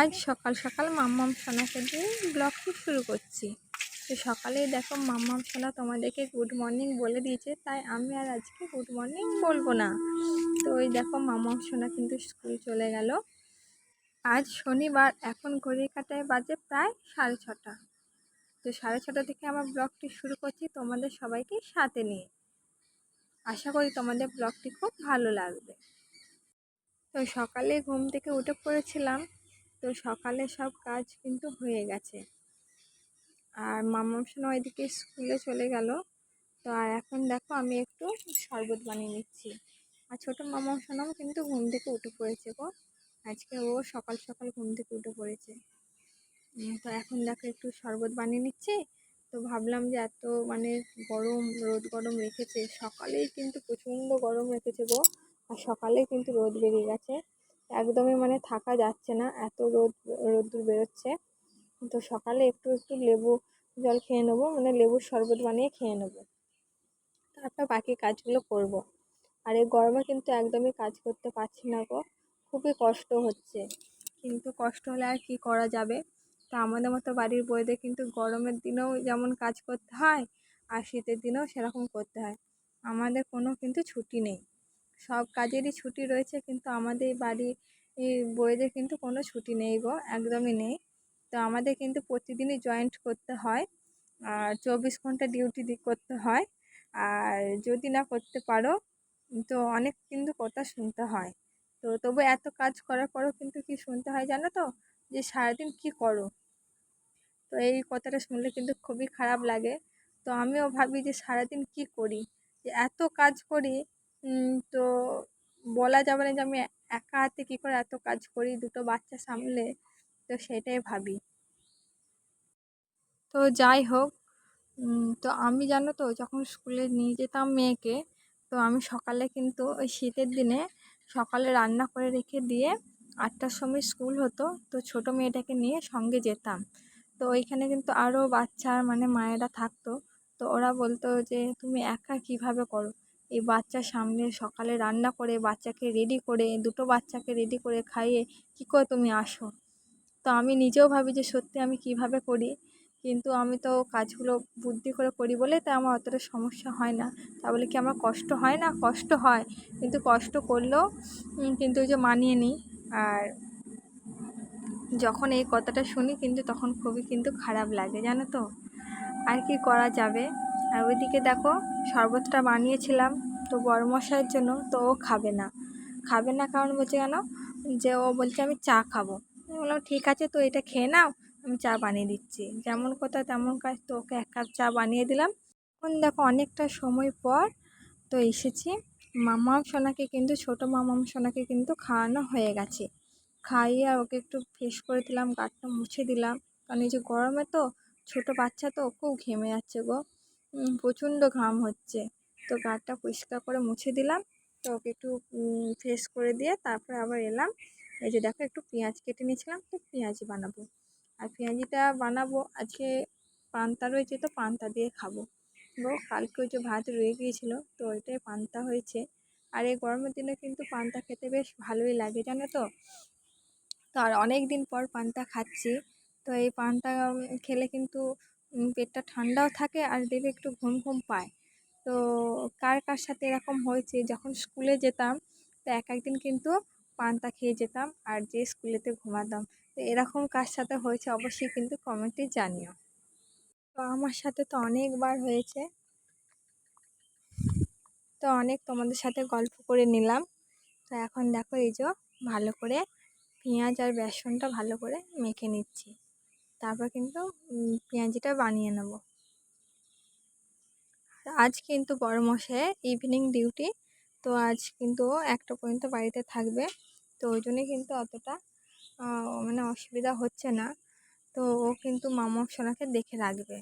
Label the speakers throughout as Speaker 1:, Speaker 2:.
Speaker 1: আজ সকাল সকাল মাম্মাম সোনাকে দিয়ে ব্লগটি শুরু করছি। তো সকালেই দেখো মাম্মাম সোনা তোমাদেরকে গুড মর্নিং বলে দিয়েছে, তাই আমি আর আজকে গুড মর্নিং বলব না। তো ওই দেখো মাম্মাম সোনা কিন্তু স্কুল চলে গেল। আজ শনিবার, এখন ঘড়ির কাটায় বাজে প্রায় সাড়ে ছটা। তো সাড়ে ছটা থেকে আমার ব্লগটি শুরু করছি তোমাদের সবাইকে সাথে নিয়ে। আশা করি তোমাদের ব্লগটি খুব ভালো লাগবে। তো সকালে ঘুম থেকে উঠে পড়েছিলাম। তো সকালে সব কাজ কিন্তু হয়ে গেছে। আর মামার সোনা ওইদিকে স্কুলে চলে গেল। তো আর এখন দেখো আমি একটু শরবত বানিয়ে নিচ্ছি। আর ছোটো মামার সোনাও কিন্তু ঘুম থেকে উঠে পড়েছে গো। আজকে ও সকাল সকাল ঘুম থেকে উঠে পড়েছে। তো এখন দেখো একটু শরবত বানিয়ে নিচ্ছি। তো ভাবলাম যে এত মানে গরম, রোদ গরম রেখেছে। সকালেই কিন্তু প্রচণ্ড গরম রেখেছে গো। আর সকালেই কিন্তু রোদ বেরিয়ে গেছে। একদমই মানে থাকা যাচ্ছে না, এত রোদ, রোদ্দুর বেরোচ্ছে। তো সকালে একটু একটু লেবু জল খেয়ে নেব মানে লেবুর শরবত বানিয়ে খেয়ে নেব। তারপর বাকি কাজগুলো করব। আর এই গরমে কিন্তু একদমই কাজ করতে পারছি না গো, খুবই কষ্ট হচ্ছে। কিন্তু কষ্ট হলে আর কি করা যাবে? তো আমাদের মতো বাড়ির বইদের কিন্তু গরমের দিনেও যেমন কাজ করতে হয়, আর শীতের দিনেও সেরকম করতে হয়। আমাদের কোনো কিন্তু ছুটি নেই। সব কাজেরই ছুটি রয়েছে, কিন্তু আমাদের বাড়ি বইদের কিন্তু কোনো ছুটি নেই গো, একদমই নেই। তো আমাদের কিন্তু প্রতিদিনই জয়েন্ট করতে হয়, আর চব্বিশ ঘণ্টা ডিউটি করতে হয়। আর যদি না করতে পারো, তো অনেক কিন্তু কথা শুনতে হয়। তো তবু এত কাজ করার পরও কিন্তু কি শুনতে হয় জানো তো? যে সারাদিন কি করো? তো এই কথাটা শুনলে কিন্তু খুবই খারাপ লাগে। তো আমিও ভাবি যে সারাদিন কি করি? যে এত কাজ করি তো বলা যাবে না যে আমি একা হাতে কী করে এত কাজ করি, দুটো বাচ্চা সামলে, তো সেটাই ভাবি। তো যাই হোক তো আমি জানো তো, যখন স্কুলে নিয়ে যেতাম মেয়েকে, তো আমি সকালে কিন্তু ওই শীতের দিনে সকালে রান্না করে রেখে দিয়ে আটটার সময় স্কুল হতো, তো ছোট মেয়েটাকে নিয়ে সঙ্গে যেতাম। তো ওইখানে কিন্তু আরও বাচ্চার মানে মায়েরা থাকতো, তো ওরা বলতো যে, তুমি একা কীভাবে করো? এই বাচ্চার সামনে সকালে রান্না করে, বাচ্চাকে রেডি করে, দুটো বাচ্চাকে রেডি করে খাইয়ে কী করে তুমি আসো? তো আমি নিজেও ভাবি যে সত্যি আমি কীভাবে করি? কিন্তু আমি তো কাজগুলো বুদ্ধি করে করি বলে তাই আমার অতটা সমস্যা হয় না। তা বলে কি আমার কষ্ট হয় না? কষ্ট হয়। কিন্তু কষ্ট করলেও কিন্তু ওই যে মানিয়ে নিই। আর যখন এই কথাটা শুনি কিন্তু তখন খুবই কিন্তু খারাপ লাগে, জানো তো? আর কি করা যাবে? আর ওইদিকে দেখো, শরবতটা বানিয়েছিলাম। তো বড় মশাইয়ের জন্য তো ও খাবে না। খাবে না কারণ বলছে কেন যে ও বলছে আমি চা খাব। আমি বললাম, ঠিক আছে, তো এটা খেয়ে নাও, আমি চা বানিয়ে দিচ্ছি। যেমন কথা তেমন কাজ, তো ওকে এক কাপ চা বানিয়ে দিলাম। এখন দেখো, অনেকটা সময় পর তো এসেছি। মামাম সোনাকে কিন্তু, ছোটো মামাম সোনাকে কিন্তু খাওয়ানো হয়ে গেছে। খাইয়ে আর ওকে একটু ফ্রেশ করে দিলাম গাটা মুছে দিলাম। কারণ এই যে গরমে তো, ছোটো বাচ্চা তো, খুব ঘেমে যাচ্ছে গো। প্রচণ্ড ঘাম হচ্ছে। তো গাটা পরিষ্কার করে মুছে দিলাম। তো ওকে একটু ফ্রেশ করে দিয়ে তারপরে আবার এলাম। এই যে দেখো, একটু পেঁয়াজ কেটে নিয়েছিলাম। তো পেঁয়াজি বানাবো। আর পেঁয়াজিটা বানাবো, আজকে পান্তা রয়েছে তো পান্তা দিয়ে খাব। গো কালকে ওই যে ভাত রয়ে গিয়েছিল, তো ওইটাই পান্তা হয়েছে। আর এই গরমের দিনে কিন্তু পান্তা খেতে বেশ ভালোই লাগে, জানো তো? তো আর অনেক দিন পর পান্তা খাচ্ছি। তো এই পান্তা খেলে কিন্তু পেটটা ঠান্ডাও থাকে আর দেবে একটু ঘুম ঘুম পায়। তো কার কার সাথে এরকম হয়েছে? যখন স্কুলে যেতাম, তো এক একদিন কিন্তু পান্তা খেয়ে যেতাম আর যে স্কুলেতে ঘুমাতাম। তো এরকম কার সাথে হয়েছে অবশ্যই কিন্তু কমেন্টে জানিও। তো আমার সাথে তো অনেকবার হয়েছে। তো অনেক তোমাদের সাথে গল্প করে নিলাম। তো এখন দেখো এই যে ভালো করে পেঁয়াজ আর বেসনটা ভালো করে মেখে নিচ্ছি। তারপর কিন্তু পেঁয়াজিটা বানিয়ে নেব। আজ কিন্তু বড় মশাই ইভিনিং ডিউটি তো আজ কিন্তু একটা পর্যন্ত বাড়িতে থাকবে। তো ওই জন্যই কিন্তু অতটা মানে অসুবিধা হচ্ছে না। তো ও কিন্তু মামা সোনাকে দেখে রাখবে।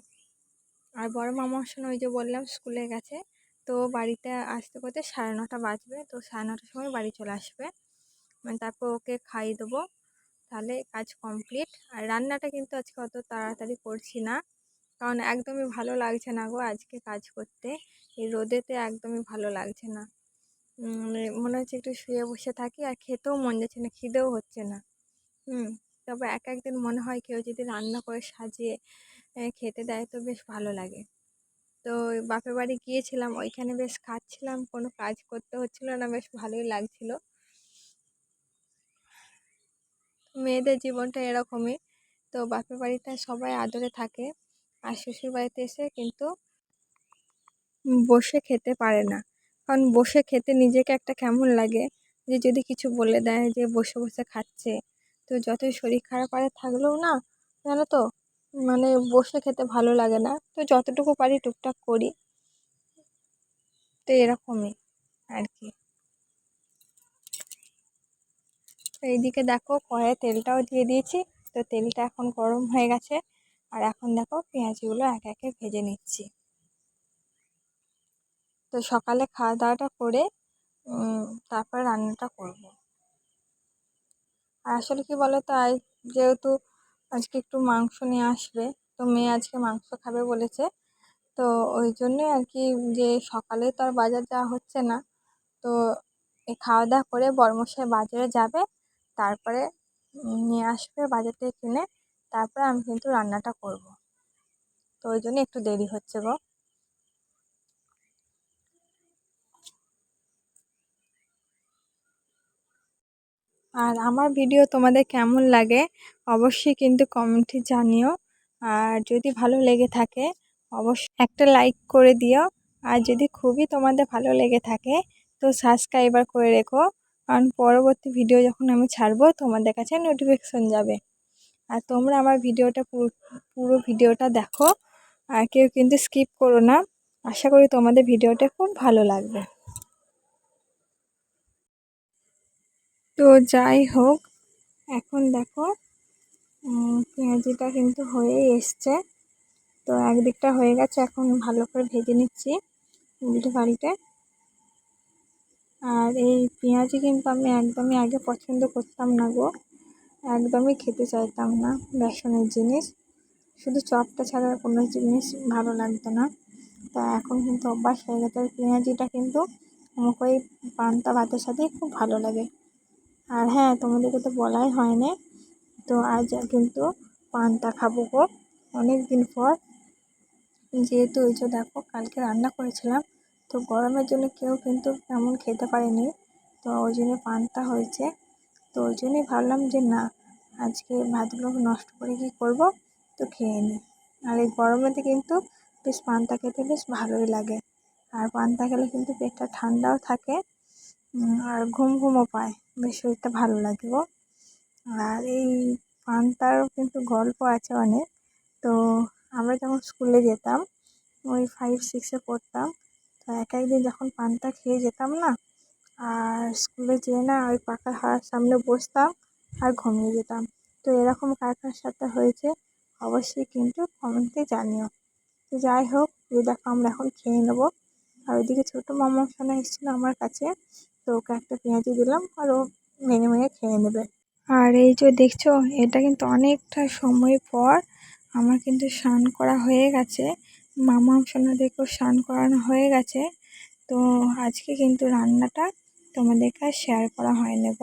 Speaker 1: আর বড় মামা সোনা ওই যে বললাম স্কুলে গেছে। তো বাড়িতে আসতে করতে সাড়ে নটা বাজবে। তো সাড়ে নটার সময় বাড়ি চলে আসবে। মানে তারপর ওকে খাইয়ে দেবো। তাহলে কাজ কমপ্লিট। আর রান্নাটা কিন্তু আজকে অত তাড়াতাড়ি করছি না। কারণ একদমই ভালো লাগছে না গো আজকে কাজ করতে। এই রোদেতে একদমই ভালো লাগছে না। মানে মনে হচ্ছে একটু শুয়ে বসে থাকি আর খেতেও মন যাচ্ছে না, খিদেও হচ্ছে না। হুম, তবে এক একদিন মনে হয় কেউ যদি রান্না করে সাজিয়ে খেতে দেয় তো বেশ ভালো লাগে। তো বাপের বাড়ি গিয়েছিলাম, ওইখানে বেশ খাচ্ছিলাম, কোনো কাজ করতে হচ্ছিল না, বেশ ভালোই লাগছিল। মেয়েদের জীবনটা এরকমই। তো বাপের বাড়িতে সবাই আদরে থাকে, আর শ্বশুর বাড়িতে এসে কিন্তু বসে খেতে পারে না। কারণ বসে খেতে নিজেকে একটা কেমন লাগে যে, যদি কিছু বলে দেয় যে, বসে বসে খাচ্ছে। তো যতই শরীর খারাপ আর থাকলেও না, জানো তো মানে বসে খেতে ভালো লাগে না। তো যতটুকু পারি টুকটাক করি। তো এরকমই আর কি। তো এইদিকে দেখো কড়াইয়ে তেলটাও দিয়ে দিয়েছি। তো তেলটা এখন গরম হয়ে গেছে। আর এখন দেখো পেঁয়াজগুলো এক একে ভেজে নিচ্ছি। তো সকালে খাওয়া দাওয়াটা করে তারপর রান্নাটা করব। আর আসলে কি বলো তো আজ যেহেতু আজকে একটু মাংস নিয়ে আসবে, তো মেয়ে আজকে মাংস খাবে বলেছে। তো ওই জন্যে আর কি যে সকালে তো আর বাজার যাওয়া হচ্ছে না। তো এই খাওয়া দাওয়া করে বর্মশাই বাজারে যাবে। তারপরে নিয়ে আসবে বাজার থেকে কিনে, তারপরে আমি কিন্তু রান্নাটা করব। তো ওই জন্য একটু দেরি হচ্ছে গো। আর আমার ভিডিও তোমাদের কেমন লাগে অবশ্যই কিন্তু কমেন্টে জানিও। আর যদি ভালো লেগে থাকে অবশ্যই একটা লাইক করে দিও। আর যদি খুবই তোমাদের ভালো লেগে থাকে, তো সাবস্ক্রাইবার করে রেখো। কারণ পরবর্তী ভিডিও যখন আমি ছাড়বো, তোমাদের কাছে নোটিফিকেশন যাবে। আর তোমরা আমার ভিডিওটা পুরো পুরো ভিডিওটা দেখো। আর কেউ কিন্তু স্কিপ করো না। আশা করি তোমাদের ভিডিওটা খুব ভালো লাগবে। তো যাই হোক, এখন দেখো পেঁয়াজিটা কিন্তু হয়েই এসছে। তো একদিকটা হয়ে গেছে, এখন ভালো করে ভেজে নিচ্ছি উল্টে পাল্টে। আর এই পেঁয়াজি কিন্তু আমি একদমই আগে পছন্দ করতাম না গো। একদমই খেতে চাইতাম না বেসনের জিনিস। শুধু চপটা ছাড়া কোনো জিনিস ভালো লাগতো না। তা এখন কিন্তু অভ্যাস হয়ে গেছে। পেঁয়াজিটা কিন্তু আমাকে ওই পান্তা ভাতের সাথেই খুব ভালো লাগে। আর হ্যাঁ তোমাদেরকে তো বলাই হয়নি। তো আজ কিন্তু পান্তা খাব গো। অনেক দিন পর। যেহেতু ওই যে দেখো, কালকে রান্না করেছিলাম। তো গরমের জন্য কেউ কিন্তু তেমন খেতে পারেনি। তো ওই জন্য পান্তা হয়েছে। তো ওই জন্যই ভাবলাম যে না, আজকে ভাতগুলো নষ্ট করে কী করব? তো খেয়ে নিই আর এই গরমেতে কিন্তু বেশ পান্তা খেতে বেশ ভালোই লাগে। আর পান্তা খেলে কিন্তু পেটটা ঠান্ডাও থাকে আর ঘুম ঘুমও পায়। বেশ শরীরটা ভালো লাগে গো। আর এই পান্তারও কিন্তু গল্প আছে অনেক। তো আমরা যখন স্কুলে যেতাম, ওই ফাইভ সিক্সে পড়তাম এক একদিন যখন পান্তা খেয়ে যেতাম না, আর স্কুলে যেয়ে না ওই পাকা হাওয়ার সামনে বসতাম আর ঘুমিয়ে যেতাম। তো এরকম কার কার সাথে হয়েছে অবশ্যই কিন্তু কমেন্টে জানিও। তো যাই হোক, এই দেখো আমরা এখন খেয়ে নেব। আর ওইদিকে ছোটো মামা সোনা এসেছিল আমার কাছে, তো ওকে একটা পেঁয়াজি দিলাম আর ও মেনে ভেঙে খেয়ে নেবে। আর এই যে দেখছ, এটা কিন্তু অনেকটা সময় পর আমার কিন্তু স্নান করা হয়ে গেছে। মামা সোনাদেরকেও স্নান করানো হয়ে গেছে, তো আজকে কিন্তু রান্নাটা তোমাদেরকে আর শেয়ার করা হয় নেব।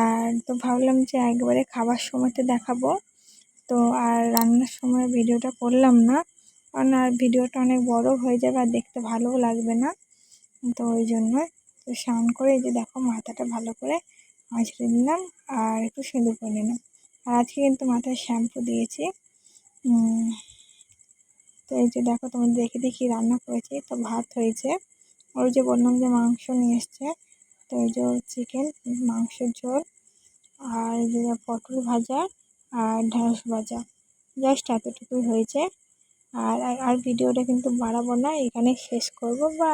Speaker 1: আর তো ভাবলাম যে একবারে খাবার সময়তে দেখাবো। তো আর রান্নার সময় ভিডিওটা করলাম না, কারণ আর ভিডিওটা অনেক বড় হয়ে যাবে আর দেখতে ভালোও লাগবে না। তো ওই জন্য তো স্নান করে যে দেখো মাথাটা ভালো করে মাঝরে নিলাম আর একটু সিঁদুর করে নিলাম। আর আজকে কিন্তু মাথায় শ্যাম্পু দিয়েছি। তো এই যে দেখো, তোমাদের দেখে দেখি রান্না করেছি। তো ভাত হয়েছে। ওই যে বললাম যে মাংস নিয়ে এসছে। তো এই যে চিকেন মাংসের ঝোল আর যে পটল ভাজা আর ঢেঁড়স ভাজা। জাস্ট এতটুকুই হয়েছে। আর আর ভিডিওটা কিন্তু বাড়াবো না। এখানে শেষ করব। বা